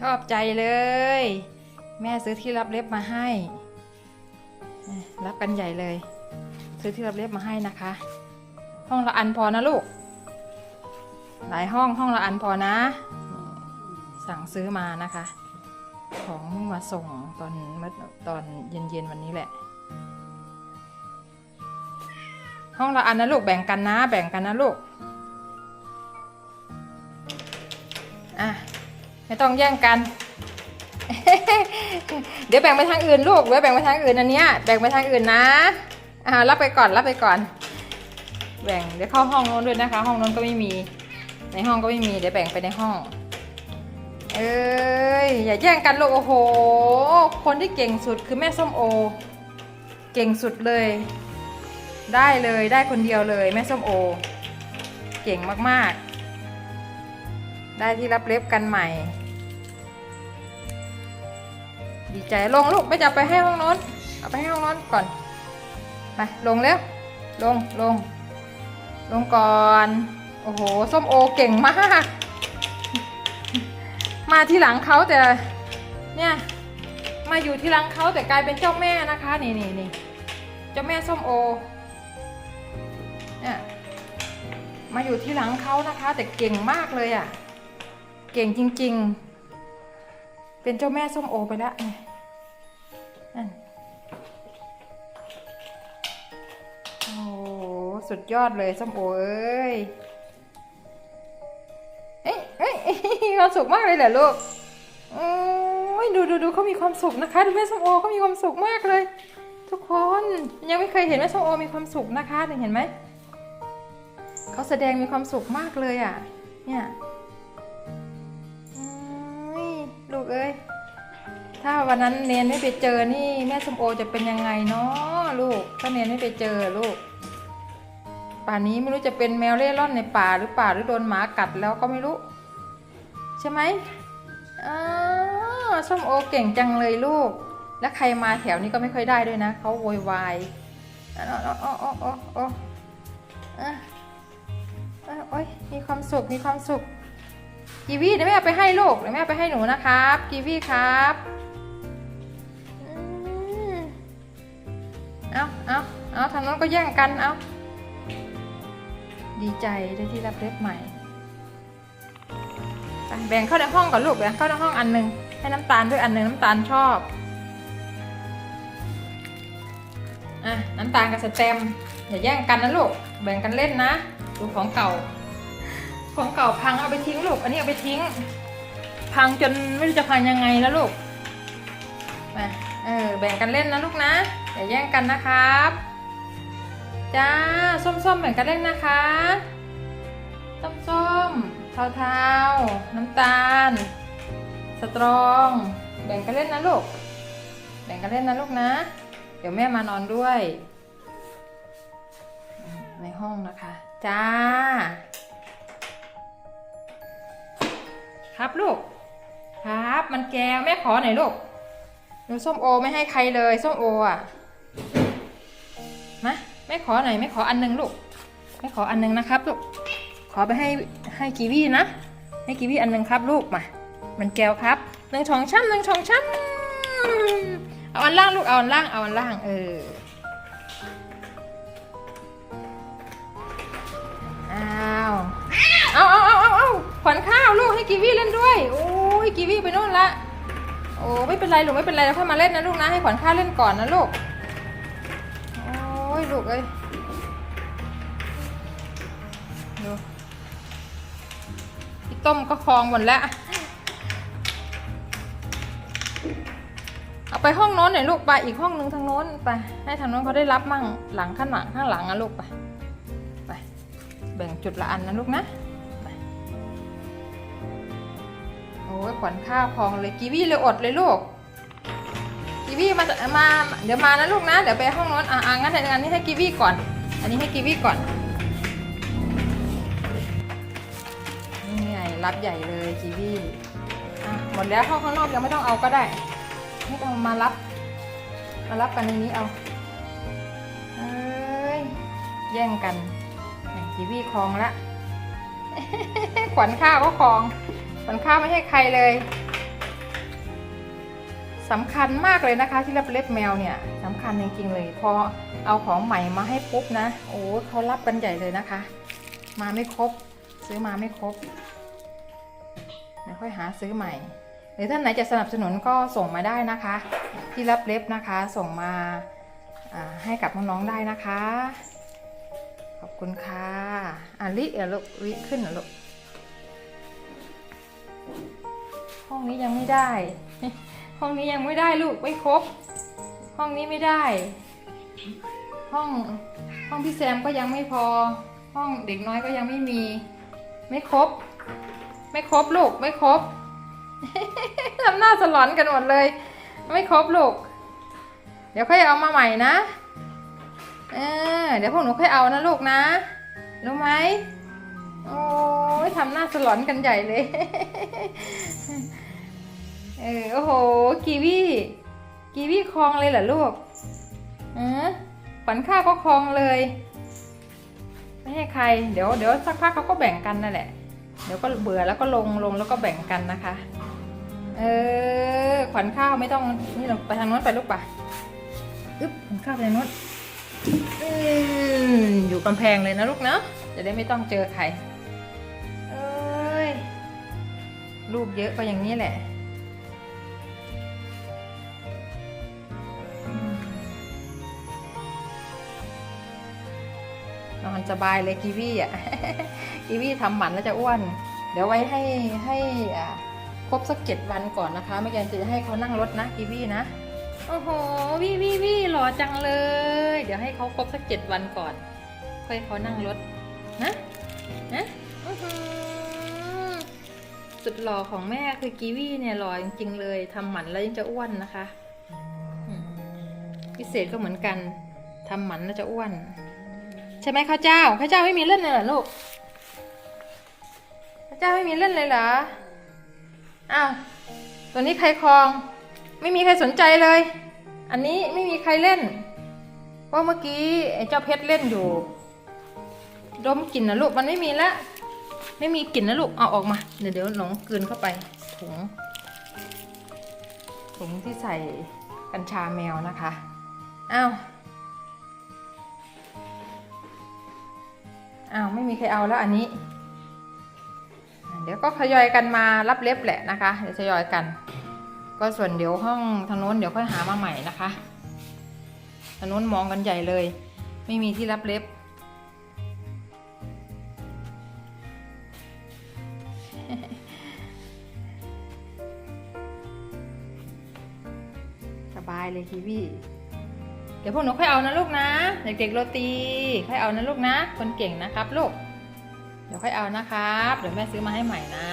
ชอบใจเลย แม่ซื้อที่รับเล็บมาให้ รับกันใหญ่เลย ซื้อที่รับเล็บมาให้นะคะ ห้องละอันพอนะลูก หลายห้องห้องละอันพอนะ สั่งซื้อมานะคะ ของเพิ่งมาส่งตอนเมื่อตอนเย็นๆวันนี้แหละ ห้องละอันนะลูกแบ่งกันนะ แบ่งกันนะลูก ไม่ต้องแย่งกัน เดี๋ยวแบ่งไปทางอื่นลูกเดี๋ยวแบ่งไปทางอื่นอันเนี้ยแบ่งไปทางอื่นนะอ่ารับไปก่อนรับไปก่อน แบ่งเดี๋ยวเข้าห้องโน้นด้วยนะคะ ห้องโน้นก็ไม่มี ในห้องก็ไม่มีเดี๋ยวแบ่งไปในห้อง เอ้ยอย่าแย่งกันลูกโอ้โห คนที่เก่งสุดคือแม่ส้มโอ เก่งสุดเลย ได้เลยได้คนเดียวเลยแม่ส้มโอ เก่งมากๆ ได้ที่รับเล็บกันใหม่ ดีใจลงลูกไม่จะเอาไปให้ห้องน้นเอาไปให้ห้องน้นก่อนไปลงเร็วลงลง ลงก่อน โอ้โหส้มโอเก่งมาก มาที่หลังเขาแต่เนี่ยมาอยู่ที่หลังเขาแต่กลายเป็นเจ้าแม่นะคะนี่นี่นี่เจ้าแม่ส้มโอเนี่ยมาอยู่ที่หลังเขานะคะ แต่เก่งมากเลยอะ่ะ เก่งจริง ๆ เป็นเจ้าแม่ส้มโอไปแล้ว นั่นโอ้โหสุดยอดเลยส้มโอเอ้ย เอ้ยเอ้ยความสุขมากเลยเหรอลูกโอ้ยดูดูดูเขามีความสุขนะคะ ดูแม่ส้มโอเขามีความสุขมากเลย ทุกคนยังไม่เคยเห็นแม่ส้มโอมีความสุขนะคะเห็นไหมเขาแสดงมีความสุขมากเลยอะ เนี่ยลูกเอ้ย ถ้าวันนั้นเนนไม่ไปเจอนี่แม่สมโอจะเป็นยังไงเนาะลูก ถ้าเนนไม่ไปเจอลูก ป่านนี้ไม่รู้จะเป็นแมวเล่ร่อนในป่าหรือป่าหรือโดนหมากัดแล้วก็ไม่รู้ ใช่ไหมอ๋อส้มโอเก่งจังเลยลูก แล้วใครมาแถวนี้ก็ไม่ค่อยได้ด้วยนะเขาโวยวายอ๋ออ๋ออ๋ออ๋ออ๋ออะอะโอ้ยมีความสุขมีความสุขกีวีเดี๋ยวแม่เอาไปให้ลูกเดี๋ยวแม่เอาไปให้หนูนะครับกีวีครับ เอาเอาเอาทางนั้นก็แย่งกัน เอาดีใจได้ที่รับเล็บใหม่ไปแบ่งเข้าในห้องก่อนลูกแบ่งเข้าในห้องอันหนึ่งให้น้ำตาลด้วยอันหนึ่งน้ำตาลชอบอะน้ำตาลกับสแตมอย่าแย่งกันนะลูกแบ่งกันเล่นนะดูของเก่า ของเก่าพังเอาไปทิ้งลูก อันนี้เอาไปทิ้ง พังจนไม่รู้จะพังยังไงแล้วลูกมาเออแบ่งกันเล่นนะลูกนะ อย่าแย่งกันนะครับ จ้า ส้มๆแบ่งกันเล่นนะคะ ส้มๆ เทาๆ น้ำตาล สตรอง แบ่งกันเล่นนะลูก แบ่งกันเล่นนะลูกนะ เดี๋ยวแม่มานอนด้วย ในห้องนะคะ จ้า ครับลูก ครับ มันแก้วแม่ขอหน่อยลูกหนูส้มโอไม่ให้ใครเลย ส้มโออะ มาไม่ขอหน่อยไม่ขออันหนึงลูกไม่ขออันหนึงนะครับลูกขอไปให้ให้กีวีนะ ให้กีวีอันหนึงครับลูกมา มันแก้วครับหนึ่งช่องช้ำหนึ่งช่องช้ำเอาอันล่างลูกเอาอันล่างเอาอันล่างเอออ้าวเอาเอาเอาเอาเอาขวัญข้าวลูกให้กีวีเล่นด้วยโอ้ยกีวีไปโน่นละโอ้ไม่เป็นไรลูกไม่เป็นไรเราค่อยมาเล่นนะลูกนะให้ขวัญข้าวเล่นก่อนนะลูก ยลูกเอ้ยดูพี่ต้มก็คลองหมดแล้ว เอาไปห้องโน้นหน่อยลูกไปอีกห้องนึงทางโน้นไป ให้ทางโน้นเขาได้รับมั่งหลังข้างหลังข้างหลังอะลูกไปไปแบ่งจุดละอันนะลูกนะโอ้ยขวัญข้าวพองเลยกีวีเลยอดเลยลูก กีวีมามา เดี๋ยวมานะลูกนะ เดี๋ยวไปห้องโน้นอะงั้นเดี๋ยวนนี้ให้กีวีก่อน อันนี้ให้กีวีก่อนนี่ไงรับใหญ่เลยกีวีหมดแล้วห้องข้างนอกยังไม่ต้องเอาก็ได้ไม่ต้องมารับ มารับกันในนี้เอาเอ้ยแย่งกันกีวีคลองละขวัญข้าวก็คลองขวัญข้าวไม่ให้ใครเลย สำคัญมากเลยนะคะที่รับเล็บแมวเนี่ยสำคัญจริงๆเลยพอเอาของใหม่มาให้ปุ๊บนะโอ้เขารับกันใหญ่เลยนะคะ มาไม่ครบ ซื้อมาไม่ครบเดี๋ยวค่อยหาซื้อใหม่ หรือท่านไหนจะสนับสนุนก็ส่งมาได้นะคะ ที่รับเล็บนะคะ ส่งมาให้กับน้องๆได้นะคะ ขอบคุณค่ะอะลิเออลูกลิขึ้นเหรอลูกห้องนี้ยังไม่ได้ ห้องนี้ยังไม่ได้ลูกไม่ครบ ห้องนี้ไม่ได้ ห้องห้องพี่แซมก็ยังไม่พอ ห้องเด็กน้อยก็ยังไม่มี ไม่ครบ ไม่ครบลูกไม่ครบทำหน้าสลอนกันหมดเลย ไม่ครบลูก เดี๋ยวค่อยเอามาใหม่นะเออเดี๋ยวพวกหนูค่อยเอานะลูกนะรู้ไหมโอ้ยทำหน้าสลอนกันใหญ่เลย เออโอ้โหกีวีกีวีคลองเลยเหรอลูกเออขวัญข้าวก็คลองเลย ไม่ให้ใคร เดี๋ยวเดี๋ยวสักพักเขาก็แบ่งกันนั่นแหละ เดี๋ยวก็เบื่อแล้วก็ลงลงแล้วก็แบ่งกันนะคะ เออขวัญข้าวไม่ต้องนี่เราไปทางโน้นไปลูกปะอึ๊บขวัญข้าวไปทางโน้นอืมอยู่กำแพงเลยนะลูกเนาะจะได้ไม่ต้องเจอใคร เอ้ย ลูกเยอะก็อย่างนี้แหละ นอนสบายเลยกีวีอะกีวีทำหมันแล้วจะอ้วน เดี๋ยวไว้ให้ให้อ่าครบสักเจ็ดวันก่อนนะคะไม่งั้นจะให้เขานั่งรถนะกีวีนะโอ้โหวีวีวีหล่อจังเลย เดี๋ยวให้เขาครบสักเจ็ดวันก่อน ค่อยเขานั่งรถนะนะอื้อหือสุดหล่อของแม่คือกีวีเนี่ยหล่อจริงๆเลยทำหมันแล้วยังจะอ้วนนะคะอืมพิเศษก็เหมือนกันทำหมันแล้วจะอ้วน ใช่ไหมข้าวเจ้าข้าวเจ้าไม่มีเล่นเลยเหรอลูกข้าวเจ้าไม่มีเล่นเลยเหรออ้าวตัวนี้ใครคลอง ไม่มีใครสนใจเลย อันนี้ไม่มีใครเล่น เพราะเมื่อกี้ไอ้เจ้าเพชรเล่นอยู่ดมกลิ่นนะลูกมันไม่มีแล้วไม่มีกลิ่นนะลูกเอาออกมาเดี๋ยวเดี๋ยวหนองกลืนเข้าไปถุงถุงที่ใส่กัญชาแมวนะคะอ้าว ไม่มีใครเอาแล้วอันนี้ เดี๋ยวก็ทยอยกันมารับเล็บแหละนะคะ เดี๋ยวทยอยกัน ก็ส่วนเดี๋ยวห้องทางโน้นเดี๋ยวค่อยหามาใหม่นะคะทางโน้นมองกันใหญ่เลย ไม่มีที่รับเล็บสบายเลยคีวีเดี๋ยวพวกหนูค่อยเอานะลูกนะ เด็กๆโรตีค่อยเอานะลูกนะ คนเก่งนะครับลูก เดี๋ยวค่อยเอานะครับ เดี๋ยวแม่ซื้อมาให้ใหม่นะ